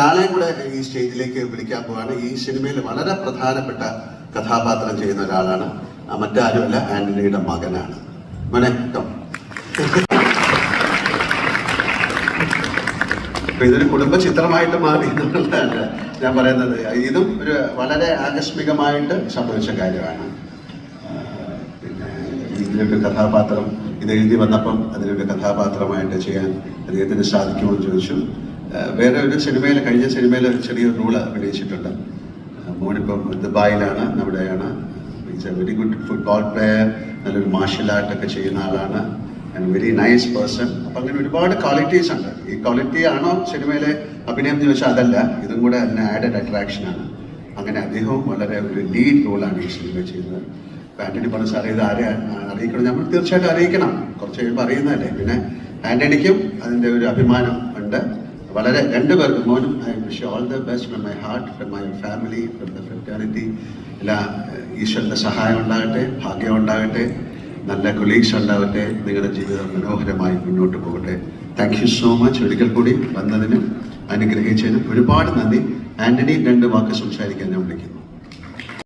ഒരാളെയും കൂടെ ഈ സ്റ്റേജിലേക്ക് വിളിക്കാൻ പോവാണ്. ഈ സിനിമയിൽ വളരെ പ്രധാനപ്പെട്ട കഥാപാത്രം ചെയ്യുന്ന ഒരാളാണ്. മറ്റാരുമല്ല ആന്റണിയുടെ മകനാണ്. മോനെ come. ഇതൊരു കുടുംബ ചിത്രമായിട്ട് മാറി എന്നുള്ളതാണ് ഞാൻ പറയുന്നത്. ഇതും ഒരു വളരെ ആകസ്മികമായിട്ട് സംഭവിച്ച കാര്യമാണ്. പിന്നെ ഇതിലൊരു കഥാപാത്രം ഇത് എഴുതി വന്നപ്പം അതിലൊരു കഥാപാത്രമായിട്ട് ചെയ്യാൻ അദ്ദേഹത്തിന് സാധിക്കുമോ എന്ന് ചോദിച്ചു. വേറെ ഒരു സിനിമയിൽ കഴിഞ്ഞ സിനിമയിൽ ഒരു ചെറിയൊരു റോൾ അഭിനയിച്ചിട്ടുണ്ട് മോനിപ്പം ദുബായിലാണ് അവിടെയാണ്. It's a very good football player നല്ലൊരു മാർഷൽ ആർട്ടൊക്കെ ചെയ്യുന്ന ആളാണ്. ആൻഡ് വെരി നൈസ് പേഴ്സൺ അപ്പം അങ്ങനെ ഒരുപാട് ക്വാളിറ്റീസ് ഉണ്ട്. ഈ ക്വാളിറ്റി ആണോ സിനിമയിലെ അഭിനയം എന്ന് ചോദിച്ചാൽ അതല്ല. ഇതും കൂടെ അതിന് ആഡഡ് അട്രാക്ഷൻ ആണ്. അങ്ങനെ അദ്ദേഹവും വളരെ ഒരു ലീഡ് റോളാണ് ഈ സിനിമ ചെയ്യുന്നത്. ഇപ്പം ആന്റണി പറഞ്ഞ സാറേ ഇത് ആരെ അറിയിക്കണം? നമ്മൾ തീർച്ചയായിട്ടും അറിയിക്കണം. കുറച്ച് കഴിയുമ്പോൾ അറിയുന്നതല്ലേ? പിന്നെ ആന്റണിക്കും അതിന്റെ ഒരു അഭിമാനം ഉണ്ട്. വളരെ രണ്ടുപേർക്കും മോനും I wish all the best from my heart from my family from the fraternity എല്ലാ ഈശ്വരന്റെ സഹായം ഉണ്ടാകട്ടെ ഭാഗ്യം ഉണ്ടാകട്ടെ നല്ല കൊളീഗ്സ് ഉണ്ടാകട്ടെ നിങ്ങളുടെ ജീവിതം മനോഹരമായി മുന്നോട്ട് പോകട്ടെ. താങ്ക് യു സോ മച്ച് ഒരിക്കൽ കൂടി വന്നതിനും അനുഗ്രഹിച്ചതിനും ഒരുപാട് നന്ദി. ആന്റണി രണ്ട് വാക്ക് സംസാരിക്കാൻ ഞാൻ വിളിക്കുന്നു.